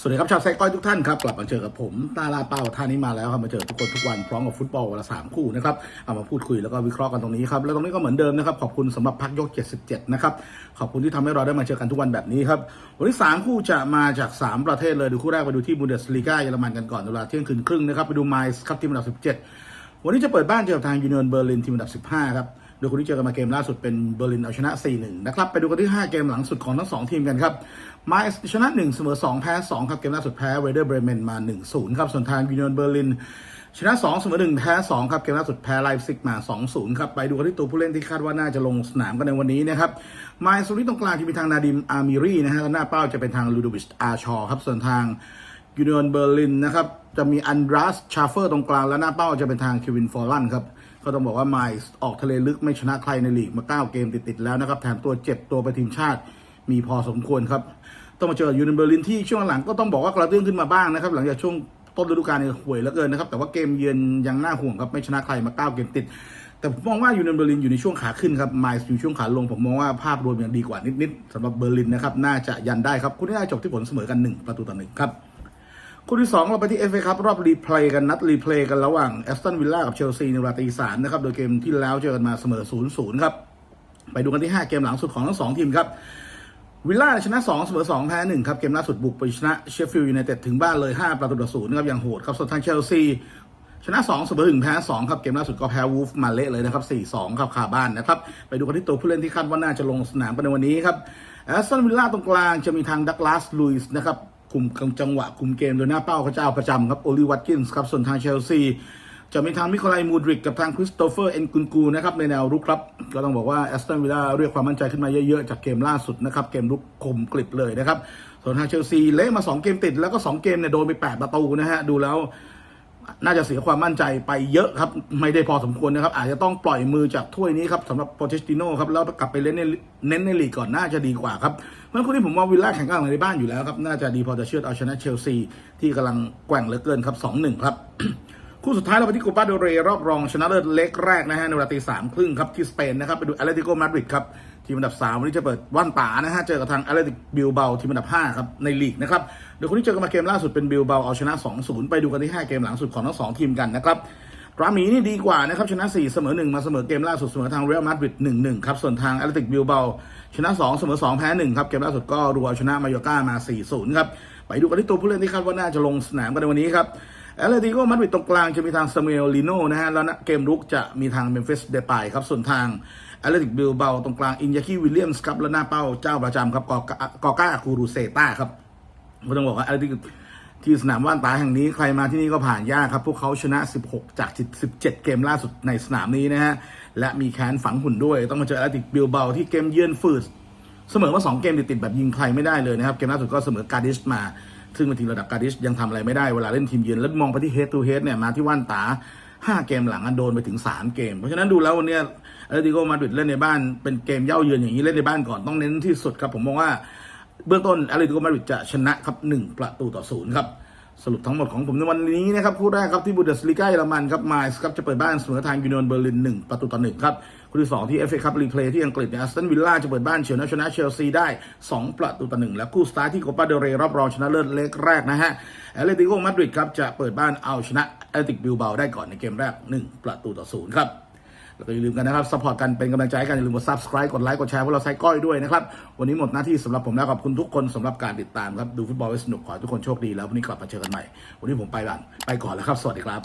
สวัสดีครับชาวไซก้อยทุกท่านครับกลับมาเจอกับผมตาลาเป้าท่านี้มาแล้วครับมาเจอทุกคนทุกวันพร้อมกับฟุตบอลวันละสามคู่นะครับเอามาพูดคุยแล้วก็วิเคราะห์กันตรงนี้ครับแล้วตรงนี้ก็เหมือนเดิมนะครับขอบคุณสำหรับพักยก 77 นะครับขอบคุณที่ทำให้เราได้มาเจอกันทุกวันแบบนี้ครับวันนี้สามคู่จะมาจาก 3 ประเทศเลยดูคู่แรกไปดูที่บูเดสลีกาเยอรมันกันก่อนเวลาเที่ยงคืนครึ่งนะครับไปดูไมซ์ครับทีมอันดับ 17 วันนี้จะเปิดบ้านเจอกับทางยูเนียนเบอร์ลินทีมอันดับ 15 ครับ โดยคนที่เจอกันมาเกมล่าสุดเป็นเบอร์ลินเอาชนะ 4-1 นะครับ ไปดูกันที่ 5 เกมหลังสุดของทั้ง 2 ทีมกันครับมาชนะ 1 เสมอ 2 แพ้ 2 ครับ เกมล่าสุดแพ้เวเดอร์เบรเมนมา 1-0 ครับ ส่วนทางยูเนียนเบอร์ลินชนะ 2 เสมอ 1 แพ้ 2 ครับ เกมล่าสุดแพ้ไลฟ์ซิกมา 2-0 ครับ ไปดูกันที่ตัวผู้เล่นที่คาดว่าน่าจะลงสนามกันในวันนี้นะครับมาสุริตรงกลางที่มีทางนาดิมอามิรีนะฮะแล้วหน้าเป้าจะเป็นทางลูโดวิชอาชอครับส่วนทางยูเนียนเบอร์ลินนะครับจะมีอันดรัสชาเฟอร์ตรงกลางและหน้าเป้าจะเป็นทางเควินฟอร์ลันครับ ก็ต้องบอกว่าไมล์ออกทะเลลึกไม่ชนะใครในลีกมา 9 เกมติดๆแล้วนะครับแถมตัวเจ็บตัวไปทีมชาติมีพอสมควรครับ ต้องมาเจอยูนียนเบอร์ลินที่ช่วงหลังก็ต้องบอกว่ากระเตื้องขึ้นมาบ้างนะครับ หลังจากช่วงต้นฤดูกาลเนี่ยห่วยเหลือเกินนะครับแต่ว่าเกมเยือนยังน่าห่วงครับไม่ชนะใครมา 9 เกมติด แต่ผมมองว่ายูนียนเบอร์ลินอยู่ในช่วงขาขึ้นครับไมล์อยู่ช่วงขาลงผมมองว่าภาพรวมยังดีกว่านิดๆสำหรับเบอร์ลินนะครับน่าจะยันได้ครับคุณได้จบที่ผลเสมอกันหนึ่งประตูต่อหนึ่งครับ คู่ที่ 2 เราไปที่เอฟเอครับรอบรีเพลย์กันนัดรีเพลย์กันระหว่างแอสตันวิลล่ากับเชลซีในเวลาตีสามนะครับโดยเกมที่แล้วเจอกันมาเสมอ0-0ครับไปดูกันที่ 5 เกมหลังสุดของทั้ง2ทีมครับวิลล่าชนะ2เสมอ2แพ้1ครับเกมล่าสุดบุกไปชนะเชฟฟิลด์ยูไนเต็ดถึงบ้านเลย 5 ประตูต่อศูนย์ครับอย่างโหดครับส่วนทางเชลซีชนะ2เสมอ1แพ้2ครับเกมล่าสุดก็แพ้วูฟมาเละเลยนะครับ4-2ครับคาบ้านนะครับไปดูกันที่ตัวผู้เล่นที่คาดว่าน่าจะลงสนามกันในวันนี้ครับแอสตันวิลล่าตรงกลางจะมีทางดักลาสลุยส์นะครับ คุมจังหวะคุมเกมโดยหน้าเป้าเขาจะเอาประจำครับโอลิวัตกินส์ครับส่วนทางเชลซีจะมีทางมิคลายมูดริกกับทางคริสโตเฟอร์เอ็นกุนกูนะครับในแนวรุกครับ ก็ต้องบอกว่าแอสตันวิลล่าเรียกความมั่นใจขึ้นมาเยอะๆ จากเกมล่าสุดนะครับ เกมรุกคมกลิบเลยนะครับ ส่วนทางเชลซีเละมา 2 เกมติดแล้วก็ 2 เกมเนี่ยโดนไป 8 ประตูนะฮะ ดูแล้ว น่าจะเสียความมั่นใจไปเยอะครับ ไม่ได้พอสมควรนะครับ อาจจะต้องปล่อยมือจากถ้วยนี้ครับสำหรับโปรเชสติโน่ครับ แล้วกลับไปเล่นในเน้นในลีกก่อนน่าจะดีกว่าครับเพราะฉะนั้นคู่นี้ผมว่าวิลล่าแข่งกันในบ้านอยู่แล้วครับ น่าจะดีพอจะเชื่อเอาชนะเชลซีที่กำลังแกว่งเหลือเกินครับ2-1ครับ คู่สุดท้ายเราไปที่โคปาโดเรรอบรองชนะเลิศเล็กแรกนะฮะในเวลาตีสามครึ่งครับที่สเปนนะครับไปดูแอตเลติโกมาดริดครับทีมอันดับ 3 วันนี้จะเปิดว่านตานะฮะ เจอกับทางแอตเลติกบิลเบาทีมอันดับ 5 ครับ ในลีกนะครับโดยคนที่เจอกันมาเกมล่าสุดเป็นบิลเบาเอาชนะ 2-0 ไปดูกันที่ 5 เกมหลังสุดของทั้งสองทีมกันนะครับรามีนี่ดีกว่านะครับ ชนะ 4 เสมอ 1 มาเสมอเกมล่าสุดเสมอทางเรอัลมาดริด1-1 ครับ ส่วนทางแอตเลติกบิลเบาชนะ 2 เสมอ 2 แพ้ 1 ครับ เกมล่าสุดก็รัวชนะมาโยก้ามา 4-0 ครับไปดูกันที่ตัวผู้เล่นที่คาดว่าน่าจะลงสนามกันในวันนี้ครับ แอตเลติโกมาดริดตรงกลางจะมีทางซามูเอลลิโนนะฮะแล้วนะเกมรุกจะมีทางเมมฟิสเดปายครับส่วนทางแอตเลติกบิลเบาตรงกลางอินยาคิวิลเลียมส์ครับแล้วหน้าเป้าเจ้าประจำครับกอกากอก้าคูรูเซต้าครับก็ต้องบอกว่าแอตเลติกที่สนามว่านตาแห่งนี้ใครมาที่นี่ก็ผ่านยากครับ พวกเขาชนะ 16 จาก 17 เกมล่าสุดในสนามนี้นะฮะ และมีแค้นฝังหุ่นด้วย ต้องมาเจอแอตเลติกบิลเบาที่เกมเยือนฝืดเสมอมาสองเกมติดๆแบบยิงใครไม่ได้เลยนะครับ เกมล่าสุดก็เสมอการดิชมา ซึ่งเป็นทีมระดับการดิชยังทำอะไรไม่ได้เวลาเล่นทีมเยือนแล้วมองไปที่เฮดทูเฮดเนี่ยมาที่ว่านตา5เกมหลังอันโดนไปถึง3เกม เพราะฉะนั้นดูแล้ววันนี้อาร์ติโกมาดริดเล่นในบ้านเป็นเกมเย่าเยือนอย่างนี้เล่นในบ้านก่อนต้องเน้นที่สุดครับผมมองว่าเบื้องต้นอาร์ติโกมาดริดจะชนะครับ1ประตูต่อศูนย์ครับสรุปทั้งหมดของผมในวันนี้นะครับคู่แรกครับที่บูเดสลีกาเยอรมันครับมาส์ครับจะเปิดบ้านเสมอทางยูเนียนเบอร์ลิน1ประตูต่อหนึ่งครับ คู่ที่สองที่เอฟเอคัพรีเพลย์ที่อังกฤษเนี่ยสตันวิลล่าจะเปิดบ้านเชียร์ชนะเชลซีได้ 2 ประตูต่อหนึ่งและคู่สตาร์ทที่โคปาเดเรรอบรองชนะเลิศเล็กแรกนะฮะแอตเลติโกมาดริดครับจะเปิดบ้านเอาชนะแอตติกบิลเบาได้ก่อนในเกมแรก 1 ประตูต่อศูนย์ครับแล้วก็อย่าลืมกันนะครับสปอร์ตกันเป็นกำลังใจกันอย่าลืมกด subscribe กดไลค์กดแชร์พวกเราไซก้อยด้วยนะครับ วันนี้หมดหน้าที่สำหรับผมแล้วขอบคุณทุกคนสำหรับการติดตามครับ ดูฟุตบอลให้สนุกขอให้ทุกคนโชคดีแล้ววันนี้กลับมาเจอกันใหม่ วันนี้ผมไปก่อนไปก่อนแล้วครับ สวัสดีครับ